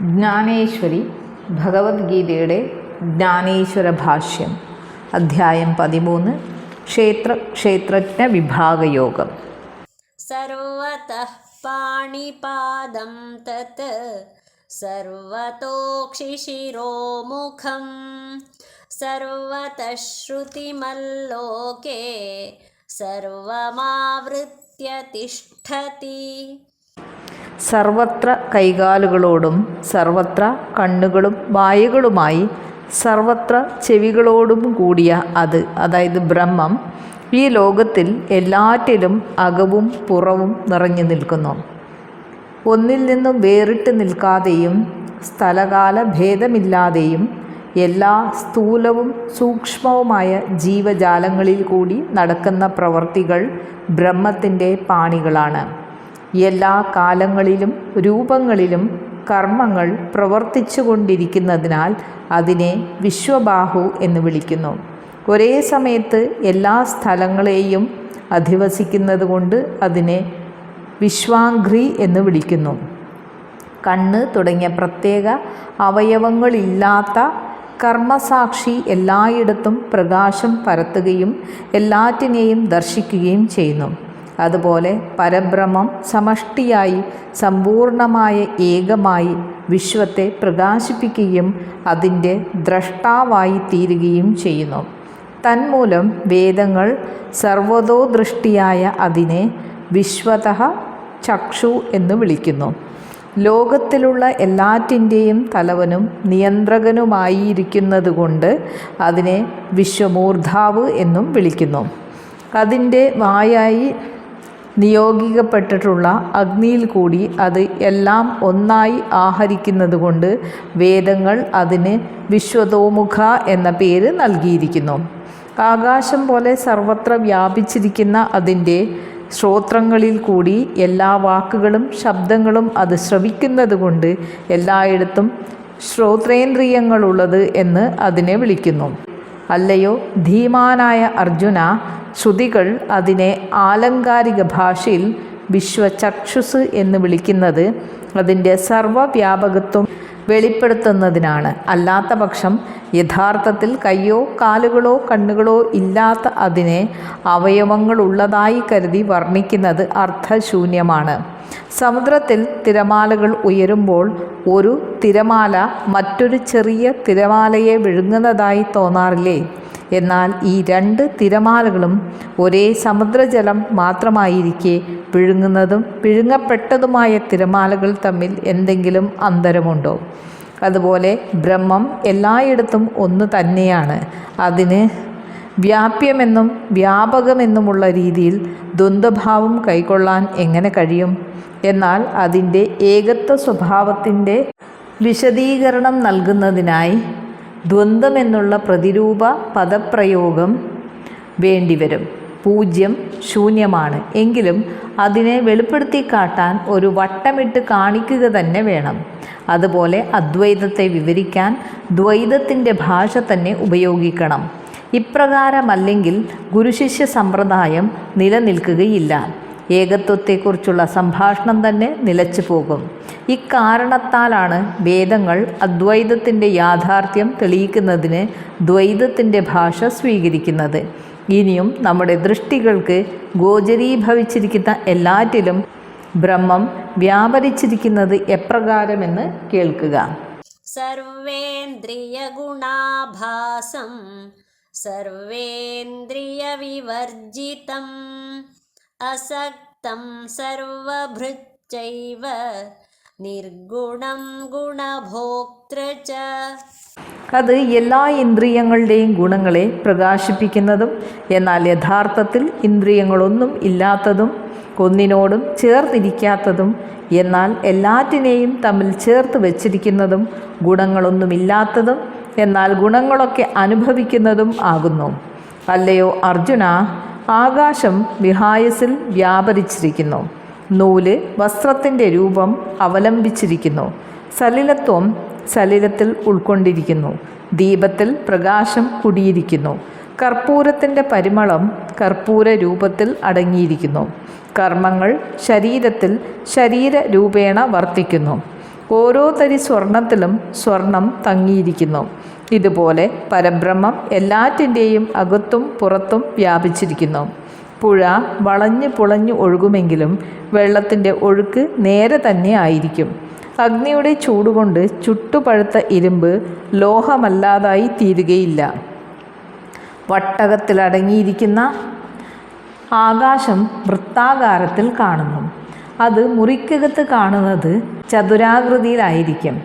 ജ്ഞാനേശ്വരി ഭഗവത്ഗീതയുടെ ജ്ഞാനേശ്വര ഭാഷ്യം അധ്യായം പതിമൂന്ന് ക്ഷേത്ര ക്ഷേത്രജ്ഞ വിഭാഗയോഗം. സർവത പാണിപാദം തത് സർവതോക്ഷിശിരോമുഖം സർവതശ്രുതിമല്ലോകേ സർവമാവൃത്യതിഷ്ഠതി. സർവത്ര കൈകാലുകളോടും സർവത്ര കണ്ണുകളും വായുകളുമായി സർവത്ര ചെവികളോടും കൂടിയ അത് അതായത് ബ്രഹ്മം ഈ ലോകത്തിൽ എല്ലാറ്റിലും അകവും പുറവും നിറഞ്ഞു നിൽക്കുന്നു. ഒന്നിൽ നിന്നും വേറിട്ട് നിൽക്കാതെയും സ്ഥലകാല ഭേദമില്ലാതെയും എല്ലാ സ്ഥൂലവും സൂക്ഷ്മവുമായ ജീവജാലങ്ങളിൽ കൂടി നടക്കുന്ന പ്രവർത്തികൾ ബ്രഹ്മത്തിന്റെ പാണികളാണ്. എല്ലാ കാലങ്ങളിലും രൂപങ്ങളിലും കർമ്മങ്ങൾ പ്രവർത്തിച്ചു കൊണ്ടിരിക്കുന്നതിനാൽ അതിനെ വിശ്വബാഹു എന്ന് വിളിക്കുന്നു. ഒരേ സമയത്ത് എല്ലാ സ്ഥലങ്ങളെയും അധിവസിക്കുന്നത് കൊണ്ട് അതിനെ വിശ്വാംഗ്രി എന്ന് വിളിക്കുന്നു. കണ്ണ് തുടങ്ങിയ പ്രത്യേക അവയവങ്ങളില്ലാത്ത കർമ്മസാക്ഷി എല്ലായിടത്തും പ്രകാശം പരത്തുകയും എല്ലാറ്റിനെയും ദർശിക്കുകയും ചെയ്യുന്നു. അതുപോലെ പരബ്രഹ്മം സമഷ്ടിയായി സമ്പൂർണമായ ഏകമായി വിശ്വത്തെ പ്രകാശിപ്പിക്കുകയും അതിന്റെ ദ്രഷ്ടാവായി തീരുകയും ചെയ്യുന്നു. തന്മൂലം വേദങ്ങൾ സർവതോദൃഷ്ടിയായ അതിനെ വിശ്വത ചക്ഷു എന്ന് വിളിക്കുന്നു. ലോകത്തിലുള്ള എല്ലാറ്റിന്റെയും തലവനും നിയന്ത്രകനുമായിരിക്കുന്നതുകൊണ്ട് അതിനെ വിശ്വമൂർധാവ് എന്നും വിളിക്കുന്നു. അതിന്റെ വായായി നിയോഗിക്കപ്പെട്ടിട്ടുള്ള അഗ്നിയിൽ കൂടി അത് എല്ലാം ഒന്നായി ആഹരിക്കുന്നതുകൊണ്ട് വേദങ്ങൾ അതിന് വിശ്വതോമുഖ എന്ന പേര് നൽകിയിരിക്കുന്നു. ആകാശം പോലെ സർവത്ര വ്യാപിച്ചിരിക്കുന്ന അതിന്റെ ശ്രോത്രങ്ങളിൽ കൂടി എല്ലാ വാക്കുകളും ശബ്ദങ്ങളും അത് ശ്രവിക്കുന്നത് കൊണ്ട് എല്ലായിടത്തും ശ്രോത്രേന്ദ്രിയങ്ങളുള്ളത് എന്ന് അതിനെ വിളിക്കുന്നു. അല്ലയോ? ധീമാനായ അർജുന ശ്രുതികൾ അതിനെ ആലങ്കാരിക ഭാഷയിൽ വിശ്വചക്ഷുസ് എന്ന് വിളിക്കുന്നത് അതിന്റെ സർവവ്യാപകത്വം വെളിപ്പെടുത്തുന്നതിനാണ്. അല്ലാത്ത പക്ഷം യഥാർത്ഥത്തിൽ കയ്യോ കാലുകളോ കണ്ണുകളോ ഇല്ലാത്ത അതിനെ അവയവങ്ങളുള്ളതായി കരുതി വർണിക്കുന്നത് അർത്ഥശൂന്യമാണ്. സമുദ്രത്തിൽ തിരമാലകൾ ഉയരുമ്പോൾ ഒരു തിരമാല മറ്റൊരു ചെറിയ തിരമാലയെ വിഴുങ്ങുന്നതായി തോന്നാറില്ലേ? എന്നാൽ ഈ രണ്ട് തിരമാലകളും ഒരേ സമുദ്രജലം മാത്രമായിരിക്കെ വിഴുങ്ങുന്നതും പിഴുങ്ങപ്പെട്ടതുമായ തിരമാലകൾ തമ്മിൽ എന്തെങ്കിലും അന്തരമുണ്ടോ? അതുപോലെ ബ്രഹ്മം എല്ലായിടത്തും ഒന്ന് തന്നെയാണ്. അതിന് വ്യാപ്യമെന്നും വ്യാപകമെന്നുമുള്ള രീതിയിൽ ദ്വന്ദ്ഭാവം കൈക്കൊള്ളാൻ എങ്ങനെ കഴിയും? എന്നാൽ അതിന്റെ ഏകത്വ സ്വഭാവത്തിന്റെ വിശദീകരണം നൽകുന്നതിനായി ദ്വന്ദ്മെന്നുള്ള പ്രതിരൂപ പദപ്രയോഗം വേണ്ടിവരും. പൂജ്യം ശൂന്യമാണ്. എങ്കിലും അതിനെ വെളിപ്പെടുത്തി കാട്ടാൻ ഒരു വട്ടമിട്ട് കാണിക്കുക തന്നെ വേണം. അതുപോലെ അദ്വൈതത്തെ വിവരിക്കാൻ ദ്വൈതത്തിന്റെ ഭാഷ തന്നെ ഉപയോഗിക്കണം. ഇപ്രകാരമല്ലെങ്കിൽ ഗുരുശിഷ്യ സമ്പ്രദായം നിലനിൽക്കുകയില്ല. ഏകത്വത്തെക്കുറിച്ചുള്ള സംഭാഷണം തന്നെ നിലച്ചു പോകും. ഇക്കാരണത്താലാണ് വേദങ്ങൾ അദ്വൈതത്തിന്റെ യാഥാർത്ഥ്യം തെളിയിക്കുന്നതിന് ദ്വൈതത്തിന്റെ ഭാഷ സ്വീകരിക്കുന്നത്. ഇനിയും നമ്മുടെ ദൃഷ്ടികൾക്ക് ഗോചരീഭവിച്ചിരിക്കുന്ന എല്ലാറ്റിലും ബ്രഹ്മം വ്യാപരിച്ചിരിക്കുന്നത് എപ്രകാരമെന്ന് കേൾക്കുക. സർവേന്ദ്രിയ ഗുണാഭാസം സർവേന്ദ്രിയ വിവർജിതം അസക്തം സർവഭൃച്ചൈവ നിർഗുണം ഗുണഭോക്തൃ അത് എല്ലാ ഇന്ദ്രിയങ്ങളുടെയും ഗുണങ്ങളെ പ്രകാശിപ്പിക്കുന്നതും എന്നാൽ യഥാർത്ഥത്തിൽ ഇന്ദ്രിയങ്ങളൊന്നും ഇല്ലാത്തതും ഒന്നിനോടും ചേർന്നിരിക്കാത്തതും എന്നാൽ എല്ലാറ്റിനെയും തമ്മിൽ ചേർത്ത് വച്ചിരിക്കുന്നതും ഗുണങ്ങളൊന്നുമില്ലാത്തതും എന്നാൽ ഗുണങ്ങളൊക്കെ അനുഭവിക്കുന്നതും ആകുന്നു. അല്ലയോ അർജുന ആകാശം വിഹായസിൽ വ്യാപരിച്ചിരിക്കുന്നു. നൂൽ വസ്ത്രത്തിന്റെ രൂപം അവലംബിച്ചിരിക്കുന്നു. സലിലത്വം സലിലത്തിൽ ഉൾക്കൊണ്ടിരിക്കുന്നു. ദീപത്തിൽ പ്രകാശം കുടിയിരിക്കുന്നു. കർപ്പൂരത്തിന്റെ പരിമളം കർപ്പൂര രൂപത്തിൽ അടങ്ങിയിരിക്കുന്നു. കർമ്മങ്ങൾ ശരീരത്തിൽ ശരീര രൂപേണ വർത്തിക്കുന്നു. ഓരോ തരി സ്വർണത്തിലും സ്വർണം തങ്ങിയിരിക്കുന്നു. ഇതുപോലെ പരബ്രഹ്മം എല്ലാറ്റിന്റെയും അകത്തും പുറത്തും വ്യാപിച്ചിരിക്കുന്നു. പുഴ വളഞ്ഞു പുളഞ്ഞു ഒഴുകുമെങ്കിലും വെള്ളത്തിന്റെ ഒഴുക്ക് നേരെ തന്നെ ആയിരിക്കും. അഗ്നിയുടെ ചൂടുകൊണ്ട് ചുട്ടുപഴുത്ത ഇരുമ്പ് ലോഹമല്ലാതായി തീരുകയില്ല. വട്ടകത്തിലടങ്ങിയിരിക്കുന്ന ആകാശം വൃത്താകാരത്തിൽ കാണുന്നു. അത് മുറിക്കകത്ത് കാണുന്നത് ചതുരാകൃതിയിലായിരിക്കും.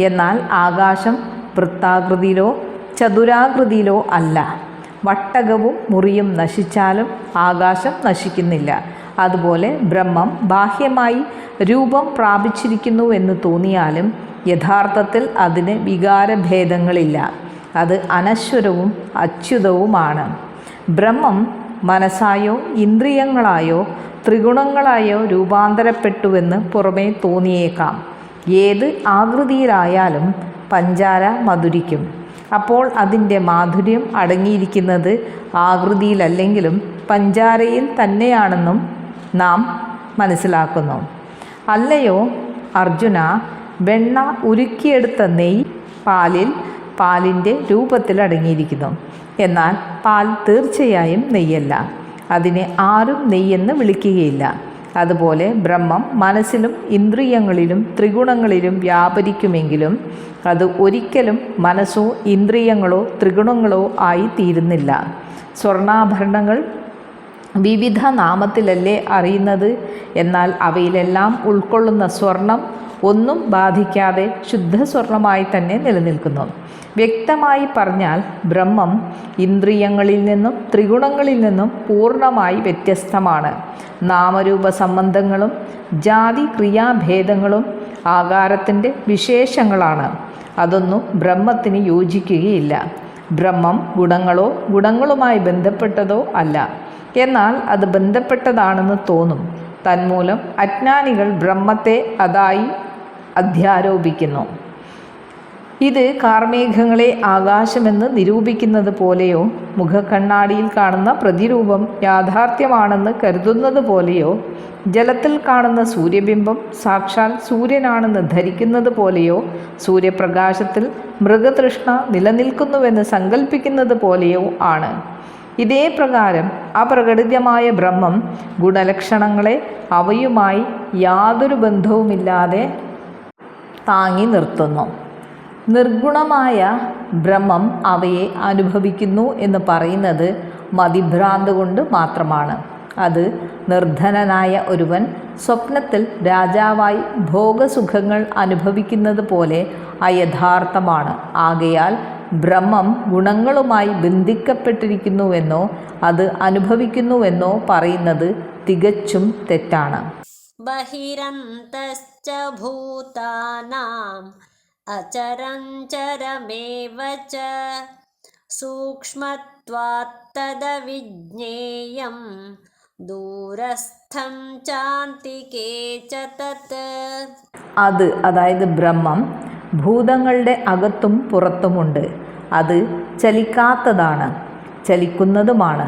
എന്നാൽ ആകാശം വൃത്താകൃതിയിലോ ചതുരാകൃതിയിലോ അല്ല. വട്ടകവും മുറിയും നശിച്ചാലും ആകാശം നശിക്കുന്നില്ല. അതുപോലെ ബ്രഹ്മം ബാഹ്യമായി രൂപം പ്രാപിച്ചിരിക്കുന്നു എന്ന് തോന്നിയാലും യഥാർത്ഥത്തിൽ അതിന് വികാരഭേദങ്ങളില്ല. അത് അനശ്വരവും അച്യുതവുമാണ്. ബ്രഹ്മം മനസ്സായോ ഇന്ദ്രിയങ്ങളായോ ത്രിഗുണങ്ങളായോ രൂപാന്തരപ്പെട്ടുവെന്ന് പുറമേ തോന്നിയേക്കാം. ഏത് ആകൃതിയിലായാലും പഞ്ചാര മധുരിക്കും. അപ്പോൾ അതിന്റെ മാധുര്യം അടങ്ങിയിരിക്കുന്നത് ആകൃതിയിലല്ലെങ്കിലും പഞ്ചാരയിൽ തന്നെയാണെന്നും നാം മനസ്സിലാക്കുന്നു. അല്ലയോ അർജുന വെണ്ണ ഉരുക്കിയെടുത്ത നെയ് പാലിൽ പാലിന്റെ രൂപത്തിൽ അടങ്ങിയിരിക്കുന്നു. എന്നാൽ പാൽ തീർച്ചയായും നെയ്യല്ല. അതിനെ ആരും നെയ്യെന്ന് വിളിക്കുകയില്ല. അതുപോലെ ബ്രഹ്മം മനസ്സിലും ഇന്ദ്രിയങ്ങളിലും ത്രിഗുണങ്ങളിലും വ്യാപരിക്കുമെങ്കിലും അത് ഒരിക്കലും മനസ്സോ ഇന്ദ്രിയങ്ങളോ ത്രിഗുണങ്ങളോ ആയി തീരുന്നില്ല. സ്വർണാഭരണങ്ങൾ വിവിധ നാമത്തിലല്ലേ അറിയുന്നത്? എന്നാൽ അവയിലെല്ലാം ഉൾക്കൊള്ളുന്ന സ്വർണം ഒന്നും ബാധിക്കാതെ ശുദ്ധസ്വർണമായി തന്നെ നിലനിൽക്കുന്നു. വ്യക്തമായി പറഞ്ഞാൽ ബ്രഹ്മം ഇന്ദ്രിയങ്ങളിൽ നിന്നും ത്രിഗുണങ്ങളിൽ നിന്നും പൂർണമായി വ്യത്യസ്തമാണ്. നാമരൂപ സംബന്ധങ്ങളും ജാതി ക്രിയാഭേദങ്ങളും ആകാരത്തിന്റെ വിശേഷങ്ങളാണ്. അതൊന്നും ബ്രഹ്മത്തിന് യോജിക്കുകയില്ല. ബ്രഹ്മം ഗുണങ്ങളോ ഗുണങ്ങളുമായി ബന്ധപ്പെട്ടതോ അല്ല. എന്നാൽ അത് ബന്ധപ്പെട്ടതാണെന്ന് തോന്നും. തന്മൂലം അജ്ഞാനികൾ ബ്രഹ്മത്തെ അതായി അധ്യാരോപിക്കുന്നു. ഇത് കാർമേഘങ്ങളെ ആകാശമെന്ന് നിരൂപിക്കുന്നത് പോലെയോ മുഖക്കണ്ണാടിയിൽ കാണുന്ന പ്രതിരൂപം യാഥാർത്ഥ്യമാണെന്ന് കരുതുന്നത് പോലെയോ ജലത്തിൽ കാണുന്ന സൂര്യബിംബം സാക്ഷാൽ സൂര്യനാണെന്ന് ധരിക്കുന്നത് പോലെയോ സൂര്യപ്രകാശത്തിൽ മൃഗതൃഷ്ണ നിലനിൽക്കുന്നുവെന്ന് സങ്കല്പിക്കുന്നത് പോലെയോ ആണ്. ഇതേ പ്രകാരം അപ്രകടിതമായ ബ്രഹ്മം ഗുണലക്ഷണങ്ങളെ അവയുമായി യാതൊരു ബന്ധവുമില്ലാതെ താങ്ങി നിർത്തുന്നു. നിർഗുണമായ ബ്രഹ്മം അവയെ അനുഭവിക്കുന്നു എന്ന് പറയുന്നത് മതിഭ്രാന്ത് കൊണ്ട് മാത്രമാണ്. അത് നിർധനനായ ഒരുവൻ സ്വപ്നത്തിൽ രാജാവായി ഭോഗസുഖങ്ങൾ അനുഭവിക്കുന്നത് പോലെ അയഥാർത്ഥമാണ്. ആകയാൽ ബ്രഹ്മം ഗുണങ്ങളുമായി ബന്ധിക്കപ്പെട്ടിരിക്കുന്നുവെന്നോ അത് അനുഭവിക്കുന്നുവെന്നോ പറയുന്നത് തികച്ചും തെറ്റാണ്. बहिरन्तश्च भूतानाम् अचरञ्चरमेव च सूक्ष्मत्वात् तदविज्ञेयं दूरस्थं चान्तिके च तत् അത് അതായത് ബ്രഹ്മം ഭൂതങ്ങളുടെ അകത്തും പുറത്തുമുണ്ട് അത് ചലിക്കാത്തതാണ് ചലിക്കുന്നതുമാണ്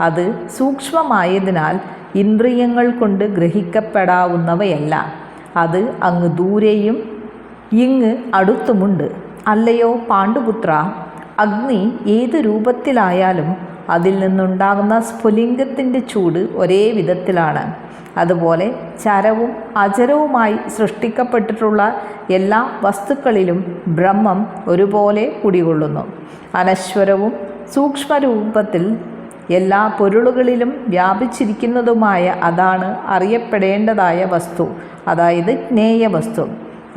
അത് സൂക്ഷ്മമായതിനാൽ ഇന്ദ്രിയങ്ങൾ കൊണ്ട് ഗ്രഹിക്കപ്പെടാവുന്നവയല്ല അത് അങ്ങ് ദൂരെയും ഇങ്ങ് അടുത്തുമുണ്ട്. അല്ലയോ പാണ്ഡുപുത്ര അഗ്നി ഏത് രൂപത്തിലായാലും അതിൽ നിന്നുണ്ടാകുന്ന സ്ഫുലിംഗത്തിന്റെ ചൂട് ഒരേ വിധത്തിലാണ്. അതുപോലെ ചരവും അചരവുമായി സൃഷ്ടിക്കപ്പെട്ടിട്ടുള്ള എല്ലാ വസ്തുക്കളിലും ബ്രഹ്മം ഒരുപോലെ കുടികൊള്ളുന്നു. അനശ്വരവും സൂക്ഷ്മരൂപത്തിൽ എല്ലാ പൊരുളുകളിലും വ്യാപിച്ചിരിക്കുന്നതുമായ അതാണ് അറിയപ്പെടേണ്ടതായ വസ്തു അതായത് ജ്ഞേയ വസ്തു.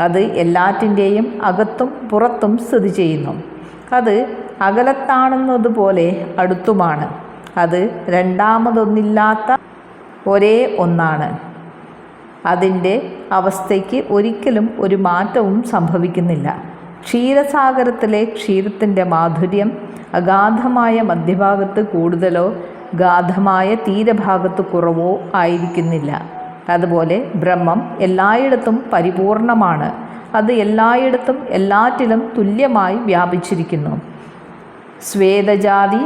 അത് എല്ലാറ്റിന്റെയും അകത്തും പുറത്തും സ്ഥിതി ചെയ്യുന്നു. അത് അകലത്താണെന്നതുപോലെ അടുത്തുമാണ്. അത് രണ്ടാമതൊന്നില്ലാത്ത ഒരേ ഒന്നാണ്. അതിന്റെ അവസ്ഥയ്ക്ക് ഒരിക്കലും ഒരു മാറ്റവും സംഭവിക്കുന്നില്ല. ക്ഷീരസാഗരത്തിലെ ക്ഷീരത്തിന്റെ മാധുര്യം അഗാധമായ മധ്യഭാഗത്ത് കൂടുതലോ ഗാധമായ തീരഭാഗത്ത് കുറവോ ആയിരിക്കുന്നില്ല. അതുപോലെ ബ്രഹ്മം എല്ലായിടത്തും പരിപൂർണമാണ്. അത് എല്ലായിടത്തും എല്ലാറ്റിലും തുല്യമായി വ്യാപിച്ചിരിക്കുന്നു. സ്വേദജാതി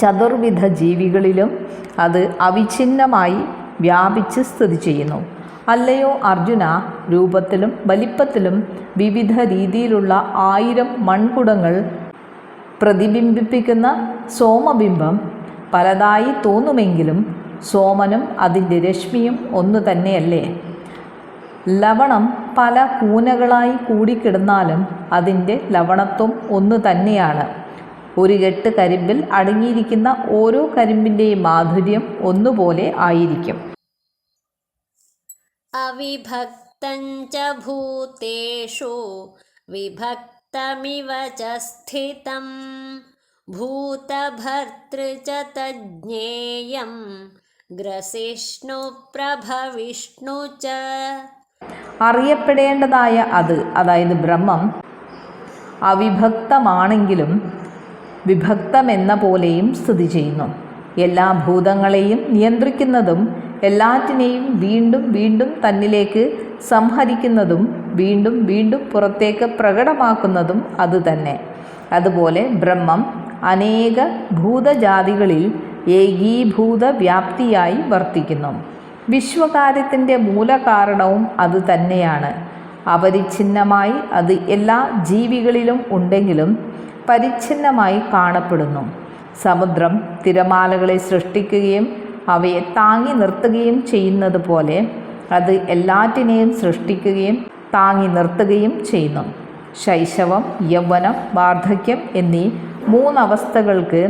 ചതുർവിധ ജീവികളിലും അത് അവിഛിന്നമായി വ്യാപിച്ച് സ്ഥിതി ചെയ്യുന്നു. അല്ലയോ അർജുന? രൂപത്തിലും വലിപ്പത്തിലും വിവിധ രീതിയിലുള്ള ആയിരം മൺകുടങ്ങൾ പ്രതിബിംബിപ്പിക്കുന്ന സോമബിംബം പലതായി തോന്നുമെങ്കിലും സോമനും അതിന്റെ രശ്മിയും ഒന്നു തന്നെയല്ലേ? ലവണം പല കൂനകളായി കൂടിക്കിടന്നാലും അതിന്റെ ലവണത്വം ഒന്നു തന്നെയാണ്. ഒരു കെട്ട് കരിമ്പിൽ അടങ്ങിയിരിക്കുന്ന ഓരോ കരിമ്പിന്റെയും മാധുര്യം ഒന്നുപോലെ ആയിരിക്കും. अविभक्तं च भूतेषु विभक्तमिव च स्थितं भूतभर्तृ च तज्ज्ञेयं ग्रसिष्णुप्रभविष्णु च അറിയപ്പെടേണ്ടതായ അത് അതായത് ബ്രഹ്മം അവിഭക്തമാണെങ്കിലും വിഭക്തമെന്ന പോലെയും സ്ഥിതി ചെയ്യുന്നു എല്ലാ ഭൂതങ്ങളെയും നിയന്ത്രിക്കുന്നതും എല്ലാറ്റിനെയും വീണ്ടും വീണ്ടും തന്നിലേക്ക് സംഹരിക്കുന്നതും വീണ്ടും വീണ്ടും പുറത്തേക്ക് പ്രകടമാക്കുന്നതും അതുതന്നെ അതുപോലെ ബ്രഹ്മം അനേക ഭൂതജാതികളിൽ ഏകീഭൂത വ്യാപ്തിയായി വർത്തിക്കുന്നു. വിശ്വകാര്യത്തിന്റെ മൂലകാരണവും അതുതന്നെയാണ് അപരിച്ഛിന്നമായി അത് എല്ലാ ജീവികളിലും ഉണ്ടെങ്കിലും പരിച്ഛിന്നമായി കാണപ്പെടുന്നു. സമുദ്രം തിരമാലകളെ സൃഷ്ടിക്കുകയും അവയെ താങ്ങി നിർത്തുകയും ചെയ്യുന്നത് പോലെ അത് എല്ലാറ്റിനെയും സൃഷ്ടിക്കുകയും താങ്ങി നിർത്തുകയും ചെയ്യുന്നു. ശൈശവം യൗവനം വാർദ്ധക്യം എന്നീ മൂന്നവസ്ഥകൾക്ക്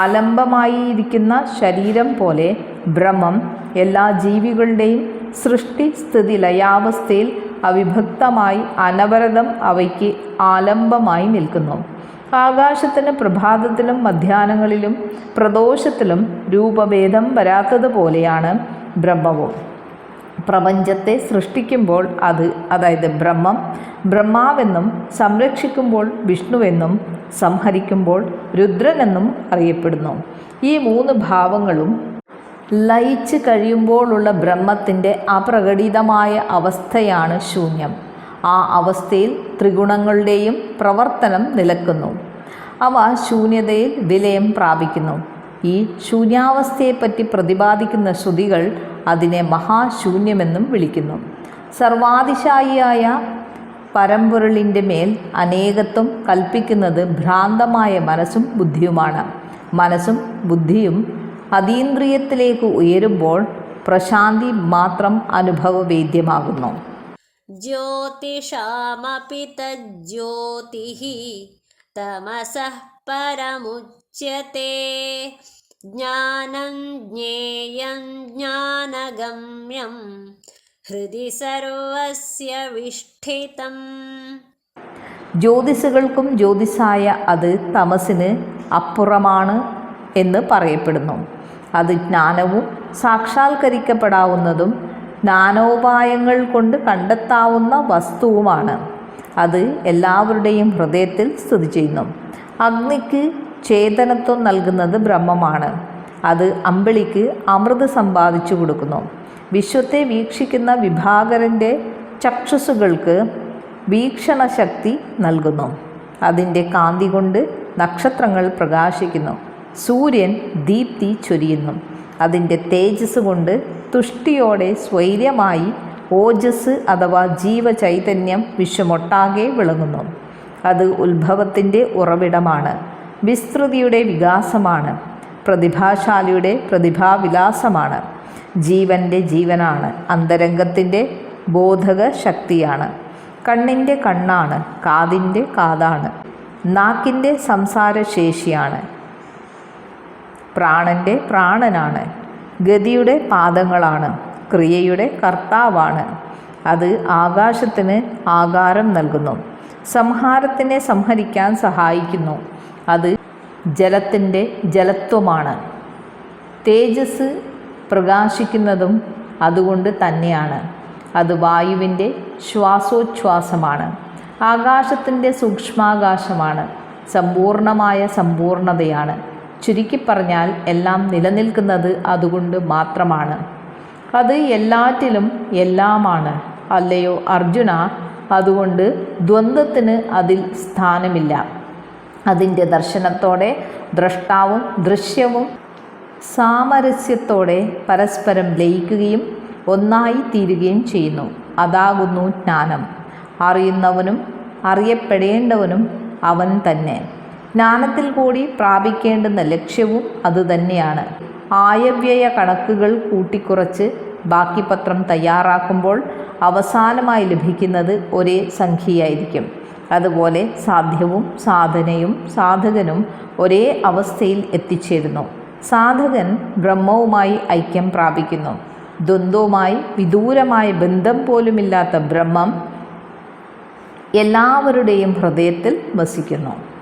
ആലംബമായിരിക്കുന്ന ശരീരം പോലെ ബ്രഹ്മം എല്ലാ ജീവികളുടെയും സൃഷ്ടി സ്ഥിതി ലയാവസ്ഥയിൽ അവിഭക്തമായി അനവരതം അവയ്ക്ക് ആലംബമായി നിൽക്കുന്നു. ആകാശത്തിന് പ്രഭാതത്തിലും മധ്യാഹ്നങ്ങളിലും പ്രദോഷത്തിലും രൂപഭേദം വരാത്തതുപോലെയാണ് ബ്രഹ്മവും. പ്രപഞ്ചത്തെ സൃഷ്ടിക്കുമ്പോൾ അത് അതായത് ബ്രഹ്മം ബ്രഹ്മാവെന്നും സംരക്ഷിക്കുമ്പോൾ വിഷ്ണുവെന്നും സംഹരിക്കുമ്പോൾ രുദ്രനെന്നും അറിയപ്പെടുന്നു. ഈ മൂന്ന് ഭാവങ്ങളും ലയിച്ച് കഴിയുമ്പോഴുള്ള ബ്രഹ്മത്തിന്റെ അപ്രകടിതമായ അവസ്ഥയാണ് ശൂന്യം. ആ അവസ്ഥയിൽ ത്രിഗുണങ്ങളുടെയും പ്രവർത്തനം നിലക്കുന്നു. അവ ശൂന്യതയിൽ വിലയം പ്രാപിക്കുന്നു. ഈ ശൂന്യാവസ്ഥയെപ്പറ്റി പ്രതിപാദിക്കുന്ന ശ്രുതികൾ അതിനെ മഹാശൂന്യമെന്നും വിളിക്കുന്നു. സർവാതിശായിയായ പരമ്പൊരുളിന്റെ മേൽ അനേകത്വം കൽപ്പിക്കുന്നത് ഭ്രാന്തമായ മനസ്സും ബുദ്ധിയുമാണ്. മനസ്സും ബുദ്ധിയും അതീന്ദ്രിയത്തിലേക്ക് ഉയരുമ്പോൾ പ്രശാന്തി മാത്രം അനുഭവവേദ്യമാകുന്നു. ജ്യോതിഷാമപി തജ്ജ്യോതിഹി തമസഃ പരമുച്യത്തെ ജ്ഞാനം ജ്ഞേയം ജ്ഞാനഗമ്യം ഹൃദി സർവസ്യ വിഷ്ഠിതം. ജ്യോതിസുകൾക്കും ജ്യോതിസായ അത് തമസിന് അപ്പുറമാണ് എന്ന് പറയപ്പെടുന്നു. അത് ജ്ഞാനവും സാക്ഷാത്കരിക്കപ്പെടാവുന്നതും ജ്ഞാനോപായങ്ങൾ കൊണ്ട് കണ്ടെത്താവുന്ന വസ്തുവുമാണ്. അത് എല്ലാവരുടെയും ഹൃദയത്തിൽ സ്ഥിതി ചെയ്യുന്നു. അഗ്നിക്ക് ചേതനത്വം നൽകുന്നത് ബ്രഹ്മമാണ്. അത് അമ്പിളിക്ക് അമൃത് സമ്പാദിച്ചു കൊടുക്കുന്നു. വിശ്വത്തെ വീക്ഷിക്കുന്ന വിഭാകരന്റെ ചക്ഷുസുകൾക്ക് വീക്ഷണശക്തി നൽകുന്നു. അതിന്റെ കാന്തി കൊണ്ട് നക്ഷത്രങ്ങൾ പ്രകാശിക്കുന്നു. സൂര്യൻ ദീപ്തി ചൊരിയുന്നു. അതിന്റെ തേജസ് കൊണ്ട് തുഷ്ടിയോടെ സ്വൈര്യമായി ഓജസ് അഥവാ ജീവചൈതന്യം വിശ്വമൊട്ടാകെ വിളങ്ങുന്നു. അത് ഉത്ഭവത്തിന്റെ ഉറവിടമാണ്. വിസ്തൃതിയുടെ വികാസമാണ്. പ്രതിഭാശാലിയുടെ പ്രതിഭാവിലാസമാണ്. ജീവന്റെ ജീവനാണ്. അന്തരംഗത്തിന്റെ ബോധക ശക്തിയാണ് കണ്ണിന്റെ കണ്ണാണ്. കാതിന്റെ കാതാണ്. നാക്കിന്റെ സംസാരശേഷിയാണ്. പ്രാണന്റെ പ്രാണനാണ്. ഗതിയുടെ പാദങ്ങളാണ്. ക്രിയയുടെ കർത്താവാണ്. അത് ആകാശത്തിന് ആകാരം നൽകുന്നു. സംഹാരത്തിനെ സംഹരിക്കാൻ സഹായിക്കുന്നു. അത് ജലത്തിന്റെ ജലത്വമാണ്. തേജസ് പ്രകാശിക്കുന്നതും അതുകൊണ്ട് തന്നെയാണ്. അത് വായുവിന്റെ ശ്വാസോച്ഛ്വാസമാണ്. ആകാശത്തിന്റെ സൂക്ഷ്മാകാശമാണ്. സമ്പൂർണമായ സമ്പൂർണതയാണ്. ചുരുക്കി പറഞ്ഞാൽ എല്ലാം നിലനിൽക്കുന്നത് അതുകൊണ്ട് മാത്രമാണ്. അത് എല്ലാറ്റിലും എല്ലാമാണ്. അല്ലയോ അർജുന? അതുകൊണ്ട് ദ്വന്ദ്വത്തിന് അതിൽ സ്ഥാനമില്ല. അതിന്റെ ദർശനത്തോടെ ദ്രഷ്ടാവും ദൃശ്യവും സാമരസ്യത്തോടെ പരസ്പരം ലയിക്കുകയും ഒന്നായി തീരുകയും ചെയ്യുന്നു. അതാകുന്നു ജ്ഞാനം. അറിയുന്നവനും അറിയപ്പെടേണ്ടവനും അവൻ തന്നെ. ജ്ഞാനത്തിൽ കൂടി പ്രാപിക്കേണ്ടുന്ന ലക്ഷ്യവും അതുതന്നെയാണ് ആയവ്യയ കണക്കുകൾ കൂട്ടിക്കുറച്ച് ബാക്കി പത്രം തയ്യാറാക്കുമ്പോൾ അവസാനമായി ലഭിക്കുന്നത് ഒരേ സംഖ്യയായിരിക്കും. അതുപോലെ സാധ്യവും സാധനയും സാധകനും ഒരേ അവസ്ഥയിൽ എത്തിച്ചേരുന്നു. സാധകൻ ബ്രഹ്മവുമായി ഐക്യം പ്രാപിക്കുന്നു. ദ്വന്ദ്വുമായി വിദൂരമായ ബന്ധം പോലുമില്ലാത്ത ബ്രഹ്മം എല്ലാവരുടെയും ഹൃദയത്തിൽ വസിക്കുന്നു.